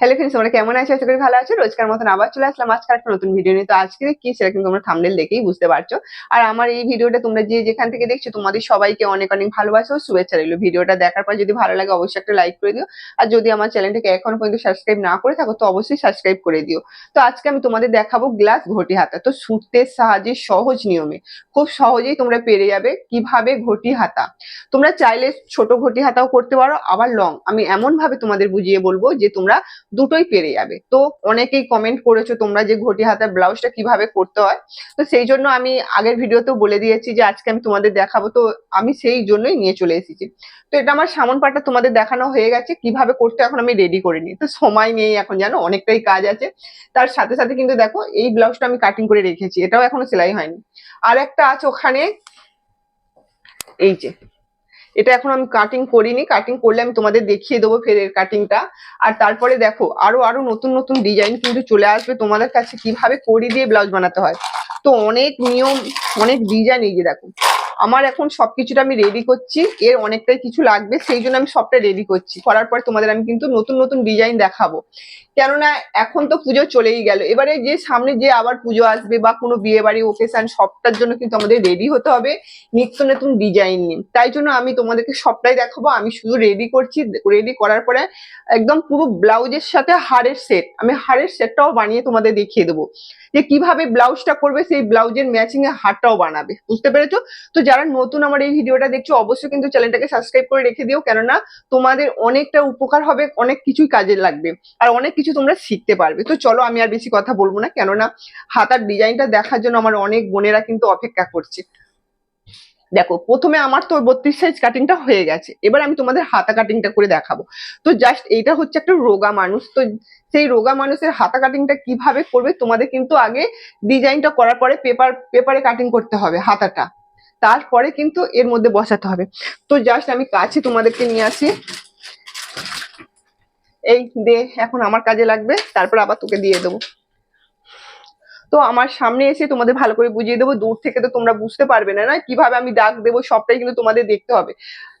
Hello friends তোমরা কেমন আছো? আশা করি ভালো আছো। রোজকার মতন আবার চলে আসলাম আজকে একটা নতুন ভিডিও নিয়ে। তো আজকে কি সেটা কিন্তু তোমরা থামনেল দেখেই বুঝতে পারছ। আর আমার এই ভিডিওটা তোমরা যে যেখান থেকে দেখছ, তোমাদের সবাইকে অনেক অনেক ভালোবাসা শুভেচ্ছা রইল। ভিডিওটা দেখার পর যদি ভালো লাগে, অবশ্যই একটা লাইক করে দিও। আর যদি আমার চ্যানেলটাকে এখনও পর্যন্ত সাবস্ক্রাইব না করে থাকো, তো অবশ্যই সাবস্ক্রাইব করে দিও। তো আজকে আমি তোমাদের দেখাবো গ্লাস ঘটি হাতা। তো সুতের সাহায্যে সহজ নিয়মে। খুব সহজেই তোমরা পেরে যাবে কীভাবে ঘটি হাতা। তোমরা চাইলে ছোট ঘটি হাতাও করতে পারো, আবার লং আমি এমন ভাবে তোমাদের বুঝিয়ে বলব যে তোমরা দুটোই পেরে যাবে। তো অনেকেই কমেন্ট করেছ তোমরা যে ঘটি হাতা ব্লাউজটা কীভাবে করতে হয়। তো সেই জন্য আমি আগের ভিডিওতেও বলে দিয়েছি যে আজকে আমি তোমাদের দেখাবো। তো আমি সেই জন্যই নিয়ে চলে এসেছি। তো এটা আমার সামন পাটটা তোমাদের দেখানো হয়ে গেছে, কীভাবে করতে এখন আমি রেডি করে নিই। তো সময় নেই এখন জানো, অনেকটাই কাজ আছে। তার সাথে সাথে কিন্তু দেখো, এই ব্লাউজটা আমি কাটিং করে রেখেছি, এটাও এখনও সেলাই হয়নি। আর একটা আছে ওখানে, এই যে এটা এখন আমি কাটিং করিনি কাটিং করলে আমি তোমাদের দেখিয়ে দেবো ফের এর কাটিংটা আর তারপরে দেখো, আরও আরও নতুন নতুন ডিজাইন কিন্তু চলে আসবে তোমাদের কাছে কীভাবে করি দিয়ে ব্লাউজ বানাতে হয়। তো অনেক নিয়ম, অনেক ডিজাইন এই যে দেখো। আমার এখন সবকিছুটা আমি রেডি করছি। এর অনেকটাই কিছু লাগবে, সেই জন্য আমি সবটা রেডি করছি। করার পর তোমাদের আমি কিন্তু নতুন নতুন ডিজাইন দেখাবো। কেননা এখন তো পুজো চলেই গেল। এবারে যে সামনে যে আবার পুজো আসবে বা কোনো বিয়ে বাড়ি ওকেশন সবটার জন্য কিন্তু আমাদের রেডি হতে হবে নিত্য নতুন ডিজাইন নিয়ে। তাই জন্য আমি তোমাদেরকে সবটাই দেখাবো। আমি শুধু রেডি করছি রেডি করার পরে একদম পুরো ব্লাউজের সাথে হারের সেট আমি হারের সেটটাও বানিয়ে তোমাদের দেখিয়ে দেবো। যে কীভাবে ব্লাউজটা করবে, সেই ব্লাউজের ম্যাচিং এ হারটাও বানাবে। বুঝতে পেরেছ? তো যারা নতুন আমার এই ভিডিওটা দেখছ, অবশ্যই কিন্তু চ্যানেলটাকে সাবস্ক্রাইব করে রেখে দিও, কেননা তোমাদের অনেকটা উপকার হবে, অনেক কিছুই কাজে লাগবে, আর অনেক কিছু তোমরা শিখতে পারবে। তো চলো আমি আর বেশি কথা বলব না, কেননা হাতার ডিজাইনটা দেখার জন্য আমার অনেক বোনেরা কিন্তু অপেক্ষা করছে। দেখো, প্রথমে আমার তো বত্রিশ সাইজ কাটিংটা হয়ে গেছে, এবার আমি তোমাদের হাতা কাটিংটা করে দেখাবো। তো জাস্ট এইটা হচ্ছে একটা রোগা মানুষ, তো সেই রোগা মানুষের হাতা কাটিংটা কীভাবে করবে, তোমাদের কিন্তু আগে ডিজাইনটা করার পরে পেপার পেপারে কাটিং করতে হবে হাতাটা। তারপরে কিন্তু এর মধ্যে বসাতে হবে। তো জাস্ট আমি কাছে তোমাদেরকে নিয়ে আসি। এই দে, এখন আমার কাজে লাগবে, তারপর আবার তোকে দিয়ে দেবো। তো আমার সামনে এসে তোমাদের ভালো করে বুঝিয়ে দেবো, দূর থেকে তো তোমরা বুঝতে পারবে না না? কীভাবে আমি দাগ দেবো সবটাই কিন্তু তোমাদের দেখতে হবে।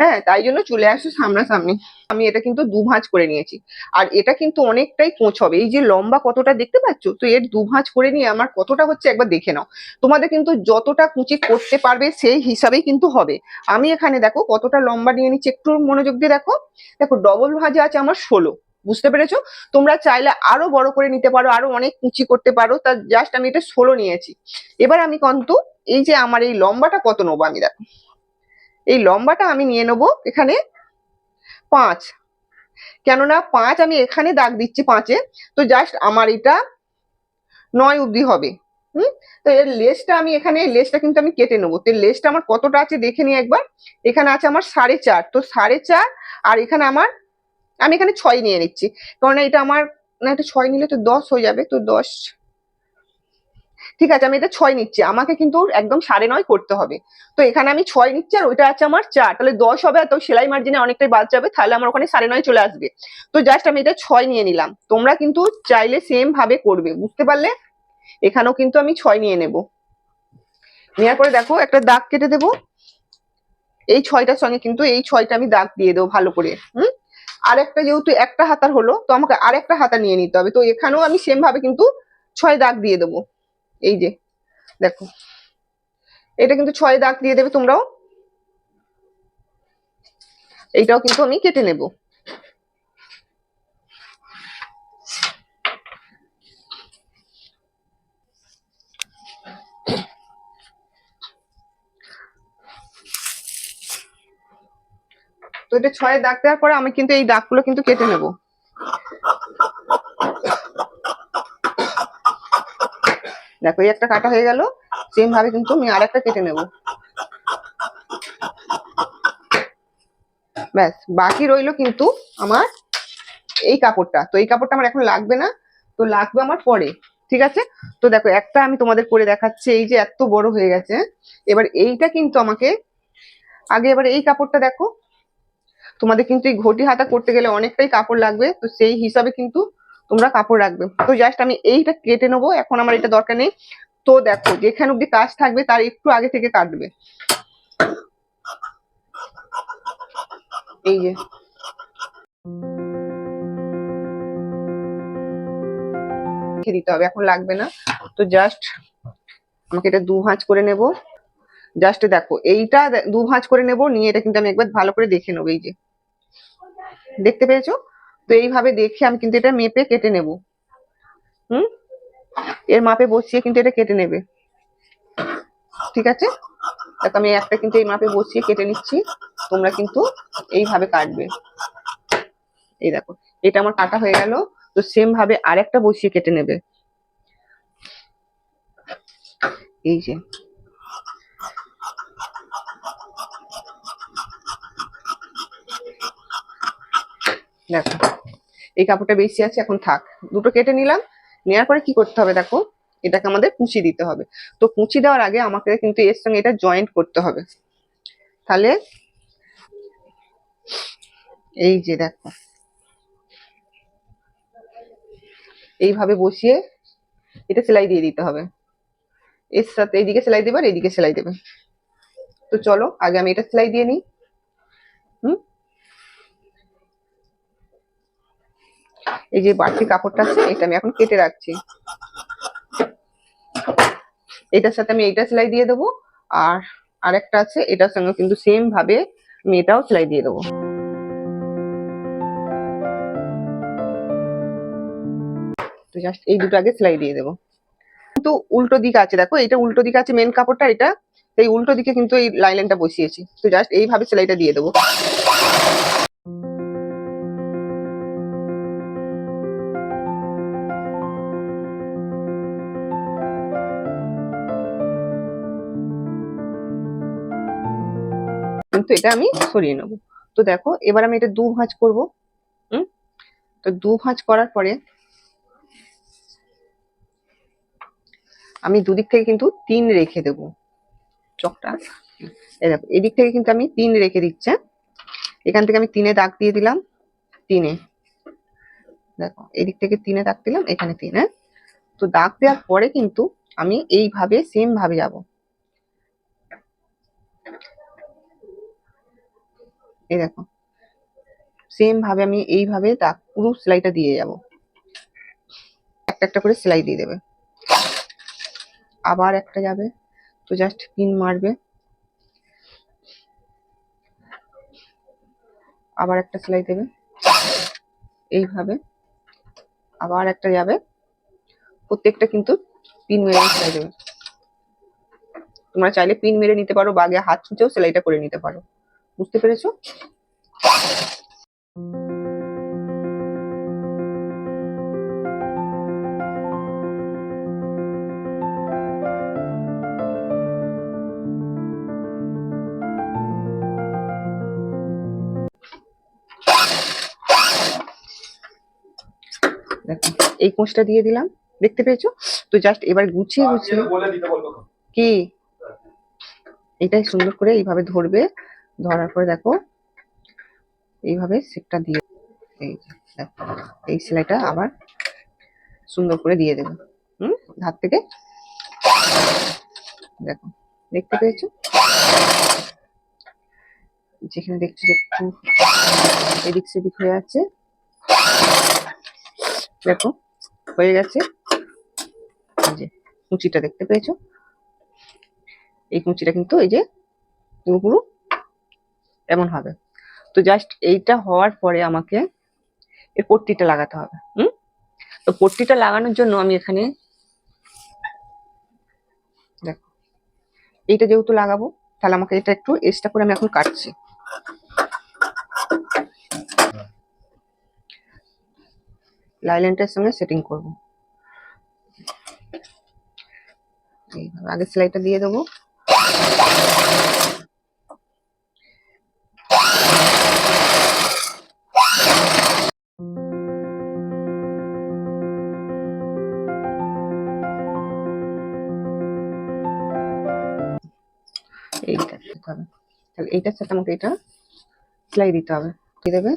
হ্যাঁ তাই জন্য চলে আসো সামনাসামনি। আমি এটা কিন্তু দু ভাঁজ করে নিয়েছি। আর এটা কিন্তু অনেকটাই কোঁচ হবে। এই যে লম্বা কতটা দেখতে পাচ্ছ? তো এর দু ভাঁজ করে নিয়ে আমার কতটা হচ্ছে একবার দেখে নাও। তোমাদের কিন্তু যতটা কুচি করতে পারবে সেই হিসাবেই কিন্তু হবে। আমি এখানে দেখো কতটা লম্বা নিয়ে নিচ্ছি। একটু মনোযোগ দিয়ে দেখো। দেখো ডবল ভাঁজে আছে আমার ষোলো। বুঝতে পেরেছ? তোমরা চাইলে আরও বড় করে নিতে পারো, আরও অনেক কুচি করতে পারো। তা জাস্ট আমি এটা ষোলো নিয়েছি। এবার আমি কিন্তু এই যে আমার এই লম্বাটা কত নেব আমি দেখো। এই লম্বাটা আমি নিয়ে নেব এখানে পাঁচ। কেননা পাঁচ আমি এখানে দাগ দিচ্ছি পাঁচে। তো জাস্ট আমার এটা নয় অবধি হবে। হুম? তো এর লেসটা আমি এখানে লেসটা কিন্তু আমি কেটে নেব। তো লেসটা আমার কতটা আছে দেখে নিই একবার। এখানে আছে আমার সাড়ে চার। তো সাড়ে চার আর এখানে আমার আমি এখানে ছয় নিয়ে নিচ্ছি। কারণ এটা আমার, না এটা ছয় নিলে তো দশ হয়ে যাবে, তো দশ। ঠিক আছে, আমি এটা ছয় নিচ্ছি। আমাকে কিন্তু একদম সাড়ে নয় করতে হবে। তো এখানে আমি ছয় নিচ্ছি আর ওইটা আছে আমার চার। তাহলে দশ হবে তো সেলাই মার্জিনে অনেকটাই বাদ যাবে, তাহলে আমার ওখানে সাড়ে নয় চলে আসবে। তো জাস্ট আমি এটা ছয় নিয়ে নিলাম। তোমরা কিন্তু চাইলে সেম ভাবে করবে, বুঝতে পারলে? এখানেও কিন্তু আমি ছয় নিয়ে নেব। নেওয়ার পরে দেখো, একটা দাগ কেটে দেবো। এই ছয়টার সঙ্গে কিন্তু এই ছয়টা আমি দাগ দিয়ে দেবো ভালো করে, হুম? আর একটা যেহেতু একটা হাতার হলো, তো আমাকে আর একটা হাতা নিয়ে নিতে হবে। তো এখানেও আমি সেম ভাবে কিন্তু ছয় দাগ দিয়ে দেবো। এই যে, দেখো। এটা কিন্তু ছয় দাগ দিয়ে দেবে তোমরাও। এইটাও কিন্তু আমি কেটে নেব। তো এটা ছয় দাগ দেওয়ার পরে আমি কিন্তু এই দাগগুলো কিন্তু কেটে নেব। দেখো, এই একটা কাটা হয়ে গেল সেম ভাবে কিন্তু আমি আর একটা কেটে নেব। ব্যাস, বাকি রইল কিন্তু আমার এই কাপড়টা। তো এই কাপড়টা আমার এখন লাগবে না, তো লাগবে আমার পরে, ঠিক আছে? তো দেখো, একটা আমি তোমাদের করে দেখাচ্ছি, এই যে এত বড় হয়ে গেছে। এবার এইটা কিন্তু আমাকে, আগে এবার এই কাপড়টা দেখো তোমাদের কিন্তু এই ঘটি হাতা করতে গেলে অনেকটাই কাপড় লাগবে, তো সেই হিসাবে কিন্তু তোমরা কাপড় রাখবে। তো জাস্ট আমি এইটা কেটে নেব, এখন আমার এটা দরকার নেই। তো দেখো, যেখানে অব্দি কাজ থাকবে তার একটু আগে থেকে কাটবে। এই যে। দিতে হবে, এখন লাগবে না। তো জাস্ট আমাকে এটা দু ভাঁজ করে নেব। জাস্ট দেখো, এইটা দু ভাঁজ করে নেব, নিয়ে এটা কিন্তু আমি একবার ভালো করে দেখে নেব, এই যে। দেখতে পেয়েছ? তো এইভাবে দেখে আমি কিন্তু এটা মেপে কেটে নেব। হুম? এর মাপে বসিয়ে কিন্তু এটা কেটে নেবে। ঠিক আছে? দেখো, আমি একটা কিন্তু এই মাপে বসিয়ে কেটে নিচ্ছি। তোমরা কিন্তু এইভাবে কাটবে। এই দেখো, এটা আমার কাটা হয়ে গেল। তো সেম ভাবে আরেকটা বসিয়ে কেটে নেবে। এই যে দেখো এই কাপড়টা বেশি আছে, এখন থাক। দুটো কেটে নিলাম। নেওয়ার পরে কি করতে হবে দেখো? এটাকে আমাদের কুচি দিতে হবে। তো কুচি দেওয়ার আগে আমাকে কিন্তু এর সঙ্গে এটা জয়েন্ট করতে হবে। তাহলে এই যে দেখো। এইভাবে বসিয়ে এটা সেলাই দিয়ে দিতে হবে। এর সাথে এইদিকে সেলাই দেবে আর এইদিকে সেলাই দেবে। তো চলো, আগে আমি এটা সেলাই দিয়ে নিই। এই যে বাড়তি কাপড়টা আছে, এটা আমি এখন কেটে রাখছি। এটার সাথে আমি এইটা সেলাই দিয়ে দেবো, আর আরেকটা আছে, এটার সঙ্গে কিন্তু সেম ভাবে আমি এটাও সেলাই দিয়ে দেবো। তো জাস্ট এই দুটো আগে সেলাই দিয়ে দেবো। কিন্তু উল্টো দিক আছে, দেখো এটা উল্টো দিকে আছে মেন কাপড়টা, এটা এই উল্টো দিকে কিন্তু এই লাইনটা বসিয়েছি। তো জাস্ট এইভাবে সেলাইটা দিয়ে দেবো। কিন্তু এটা আমি সরিয়ে নেব। তো দেখো, এবার আমি এটা দু ভাঁজ করব। হুম? তো দু ভাঁজ করার পরে আমি দুদিক থেকে কিন্তু তিন রেখে দেব। চকটা। দেখো, এদিক থেকে কিন্তু আমি তিন রেখে দিচ্ছে এখান থেকে আমি তিনে দাগ দিয়ে দিলাম, তিনে। দেখো, এদিক থেকে তিনে দাগ দিলাম, এখানে তিনে তো দাগ দেওয়ার পরে কিন্তু আমি এইভাবে সেম ভাবে যাব। এই দেখো। সেম ভাবে আমি এইভাবে দাগ পুরো সেলাইটা দিয়ে যাব। একটা একটা করে সেলাই দিয়ে দেবে। আবার একটা যাবে, তো জাস্ট পিন মারবে। আবার একটা সেলাই দেবে। এইভাবে। আবার একটা যাবে। প্রত্যেকটা কিন্তু পিন মেরে সেলাই দেবে। তোমরা চাইলে পিন মেরে নিতে পারো বাগে হাত ছুঁচেও সেলাইটা করে নিতে পারো। বুঝতে পেরেছ? এই কোঁচটা দিয়ে দিলাম। দেখতে পেয়েছ? তো জাস্ট এবার গুছিয়ে গুছিয়ে দিতে বলব। কি? এটাই সুন্দর করে এইভাবে ধরবে। ধরার পরে দেখো, এইভাবে সেটটা দিয়ে এই দেখো, এই সেলাইটা আবার সুন্দর করে দিয়ে দেবে। হুম? ধার থেকে দেখো, দেখতে পেয়েছ? যেখানে দেখছ যে একটু এদিক সেদিক হয়ে আছে, দেখো, হয়ে গেছে। এই যে কুচিটা দেখতে পেয়েছ? এই কুচিটা কিন্তু এই যে পুরোপুরো এমন হবে। তো জাস্ট এইটা হওয়ার পরে আমাকে এর পট্টিটা লাগাতে হবে, হুম? তো পট্টিটা লাগানোর জন্য আমি এখানে দেখো, এইটা যেহেতু লাগাবো, তাহলে আমাকে এটা একটু এক্সট্রা করে আমি এখন কাটছি। লাইলেন্টের সঙ্গে সেটিং করব। আগে সেলাইটা দিয়ে দেবো। তাহলে এইটার সাথে আমাকে এটা সেলাই দিতে হবে। দিয়ে দেবে?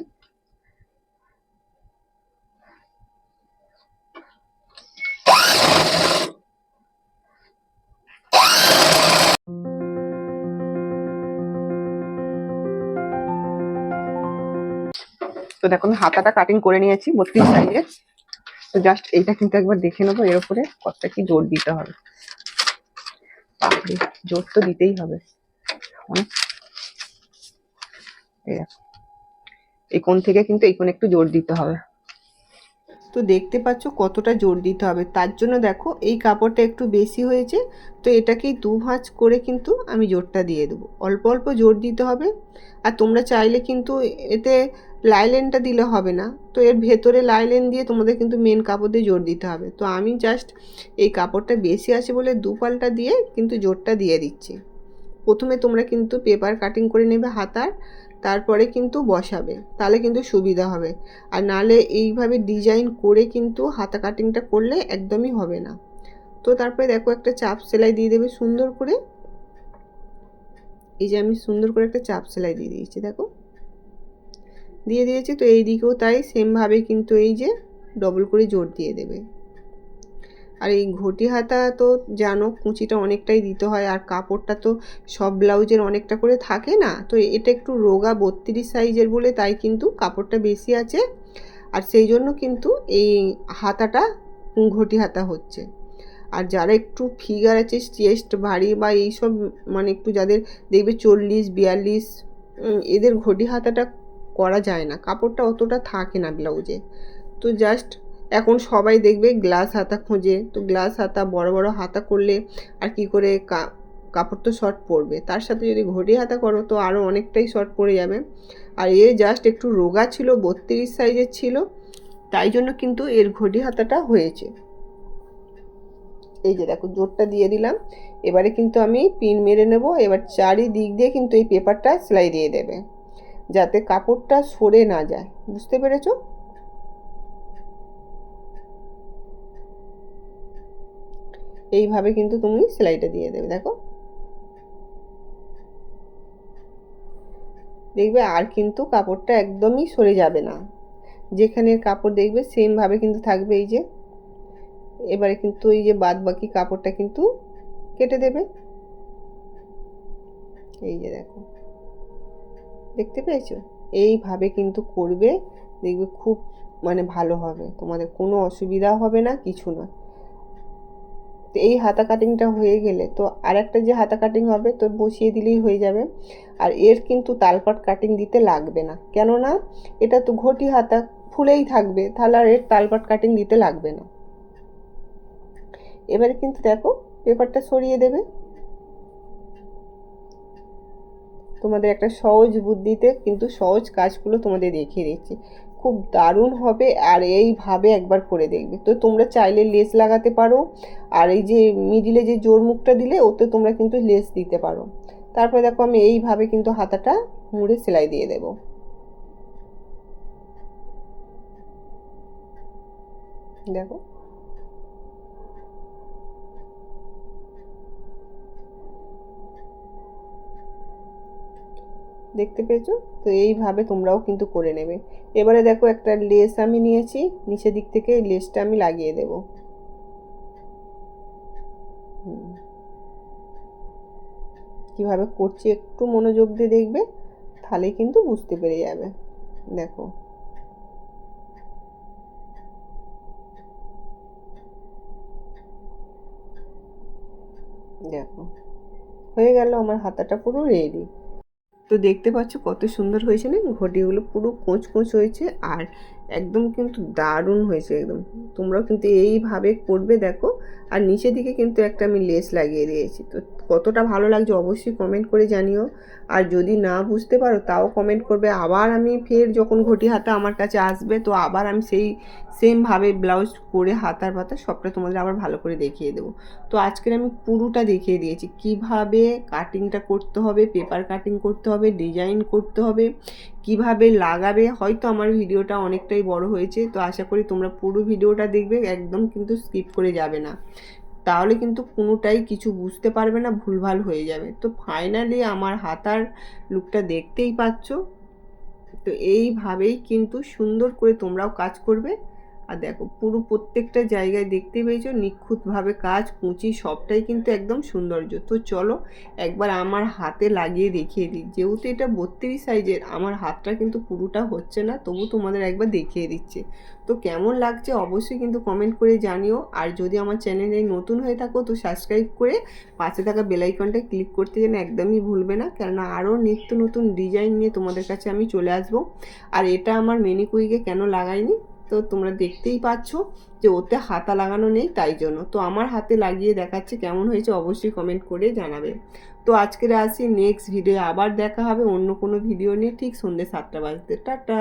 তো দেখো, আমি হাতাটা কাটিং করে নিয়েছি বত্রিশ সাইজের তো জাস্ট এইটা কিন্তু একবার দেখে নেব এর উপরে কতটা কি জোর দিতে হবে। জোর তো দিতেই হবে। অনেক এই। এই কোণ থেকে কিন্তু এই কোণ একটু জোর দিতে হবে। তো দেখতে পাচ্ছ কতটা জোর দিতে হবে। তার জন্য দেখো এই কাপড়টা একটু বেশি হয়েছে, তো এটাকেই দু ভাঁজ করে কিন্তু আমি জোরটা দিয়ে দেবো। অল্প অল্প জোর দিতে হবে। আর তোমরা চাইলে কিন্তু এতে লাইলেনটা দিলে হবে না। তো এর ভেতরে লাইলেন দিয়ে তোমাদের কিন্তু মেন কাপড় দিয়ে জোর দিতে হবে। তো আমি জাস্ট এই কাপড়টা বেশি আছে বলে দু পাল্টা দিয়ে কিন্তু জোরটা দিয়ে দিচ্ছি। প্রথমে তোমরা কিন্তু পেপার কাটিং করে নেবে হাতার। তারপরে কিন্তু বসাবে, তাহলে কিন্তু সুবিধা হবে। আর নালে এইভাবে ডিজাইন করে কিন্তু হাতা কাটিংটা করলে একদমই হবে না। তো তারপরে দেখো একটা চাপ সেলাই দিয়ে দেবে সুন্দর করে। এই যে আমি সুন্দর করে একটা চাপ সেলাই দিয়ে দিয়েছি, দেখো। দিয়ে দিয়েছি, তো এই দিকেও তাই সেমভাবে কিন্তু এই যে ডবল করে জোর দিয়ে দেবে। আর এই ঘটি হাতা তো জানো কুচিটা অনেকটাই দিতে হয় আর কাপড়টা তো সব ব্লাউজের অনেকটা করে থাকে না। তো এটা একটু রোগা বত্রিশ সাইজের বলে তাই কিন্তু কাপড়টা বেশি আছে। আর সেই জন্য কিন্তু এই হাতাটা ঘটি হাতা হচ্ছে। আর যারা একটু ফিগার আছে চেস্ট ভারী বা এইসব মানে একটু যাদের দেখবে চল্লিশ, বিয়াল্লিশ এদের ঘটি হাতাটা করা যায় না। কাপড়টা অতটা থাকে না ব্লাউজে। তো জাস্ট এখন সবাই দেখবে গ্লাস হাতা খোঁজে। তো গ্লাস হাতা বড় বড় হাতা করলে আর কি করে কাপড় তো শর্ট পড়বে তার সাথে যদি ঘটি হাতা করো তো আরও অনেকটাই শর্ট পড়ে যাবে। আর এ জাস্ট একটু রোগা ছিল, বত্রিশ সাইজের ছিল, তাই জন্য কিন্তু এর ঘটি হাতাটা হয়েছে। এই যে দেখো, জোরটা দিয়ে দিলাম। এবারে কিন্তু আমি পিন মেরে নেব। এবার চারিদিক দিয়ে কিন্তু এই পেপারটা সেলাই দিয়ে দেবে। যাতে কাপড়টা সরে না যায়। বুঝতে পেরেছ? এইভাবে কিন্তু তুমি সেলাইটা দিয়ে দেবে, দেখো। দেখবে আর কিন্তু কাপড়টা একদমই সরে যাবে না। যেখানে কাপড় দেখবে সেমভাবে কিন্তু থাকবে এই যে। এবারে কিন্তু এই যে বাদ বাকি কাপড়টা কিন্তু কেটে দেবে। এই যে দেখো। দেখতে পেয়েছ? এইভাবে কিন্তু করবে, দেখবে খুব মানে ভালো হবে। তোমাদের কোনো অসুবিধা হবে না, কিছু না। তো এই হাতা কাটিংটা হয়ে গেলে তো আর একটা যে হাতা কাটিং হবে তো বসিয়ে দিলেই হয়ে যাবে। আর এর কিন্তু তালপাট কাটিং দিতে লাগবে না। কেননা এটা তো ঘটি হাতা ফুলেই থাকবে, তাহলে আর এর তালপাট কাটিং দিতে লাগবে না। এবারে কিন্তু দেখো, পেপারটা সরিয়ে দেবে। তোমাদের একটা সহজ বুদ্ধিতে কিন্তু সহজ কাজগুলো তোমাদের দেখিয়ে দিচ্ছি। খুব দারুণ হবে আর এইভাবে একবার করে দেখবে। তো তোমরা চাইলে লেস লাগাতে পারো আর এই যে মিডিলে যে জোর মুখটা দিলে ওতে তোমরা কিন্তু লেস দিতে পারো। তারপরে দেখো আমি এইভাবে কিন্তু হাতাটা মুড়ে সেলাই দিয়ে দেব। দেখো। দেখতে পেয়েছ? তো এইভাবে তোমরাও কিন্তু করে নেবে। এবারে দেখো একটা লেস আমি নিয়েছি, নিচের দিক থেকে লেসটা আমি লাগিয়ে দেব। কীভাবে করছি একটু মনোযোগ দিয়ে দেখবে তাহলে কিন্তু বুঝতে পেরে যাবে। দেখো। দেখো। হয়ে গেল, আমার হাতাটা পুরো রেডি তো দেখতে পাচ্ছ কত সুন্দর হয়েছে না? ঘটিগুলো পুরো কোঁচ কোঁচ হয়েছে আর একদম কিন্তু দারুণ হয়েছে একদম। তোমরাও কিন্তু এইভাবে করবে দেখো। আর নিচের দিকে কিন্তু একটা আমি লেস লাগিয়ে দিয়েছি। তো কতটা ভালো লাগছে অবশ্যই কমেন্ট করে জানিও। আর যদি না বুঝতে পারো, তাও কমেন্ট করবে। আবার আমি ফের যখন ঘটি হাতা আমার কাছে আসবে, তো আবার আমি সেই সেমভাবে ব্লাউজ করে হাতার পাতা সবটা তোমাদের আবার ভালো করে দেখিয়ে দেবো। তো আজকের আমি পুরোটা দেখিয়ে দিয়েছি। কীভাবে কাটিংটা করতে হবে পেপার কাটিং করতে হবে ডিজাইন করতে হবে, কীভাবে লাগাবে, হয়তো আমার ভিডিওটা অনেকটাই বড় হয়েছে। তো আশা করি তোমরা পুরো ভিডিওটা দেখবে, একদম কিন্তু স্কিপ করে যাবে না। তাহলে কিন্তু কোনোটাই কিছু বুঝতে পারবে না, ভুলভাল হয়ে যাবে। তো ফাইনালি আমার হাতার লুকটা দেখতেই পাচ্ছ। তো এইভাবেই কিন্তু সুন্দর করে তোমরাও কাজ করবে। আর দেখো, পুরো প্রত্যেকটা জায়গায় দেখতে পেয়েছ, নিখুঁতভাবে কাজ, কুঁচি, সবটাই কিন্তু একদম সৌন্দর্য। তো চলো, একবার আমার হাতে লাগিয়ে দেখিয়ে দিই। যেহেতু এটা বত্রিশ সাইজের, আমার হাতটা কিন্তু পুরোটা হচ্ছে না, তবু তোমাদের একবার দেখিয়ে দিচ্ছে। তো কেমন লাগছে অবশ্যই কিন্তু কমেন্ট করে জানিও। আর যদি আমার চ্যানেলে নতুন হয়ে থাকো, তো সাবস্ক্রাইব করে পাশে থাকা বেলাইকনটা ক্লিক করতে যেন একদমই ভুলবে না। কেননা আরও নিত্য নতুন ডিজাইন নিয়ে তোমাদের কাছে আমি চলে আসব। আর এটা আমার মেনিকুইকে কেন লাগাইনি? তো তোমরা দেখতেই পাচ্ছ যে ওতে হাতা লাগানো নেই তাই জন্য। তো আমার হাতে লাগিয়ে দেখাচ্ছে কেমন হয়েছে অবশ্যই কমেন্ট করে জানাবে। তো আজকের আসি নেক্সট ভিডিও আবার দেখা হবে, অন্য কোনো ভিডিও নিয়ে ঠিক সন্ধ্যে সাতটা বাজতে। টাটা!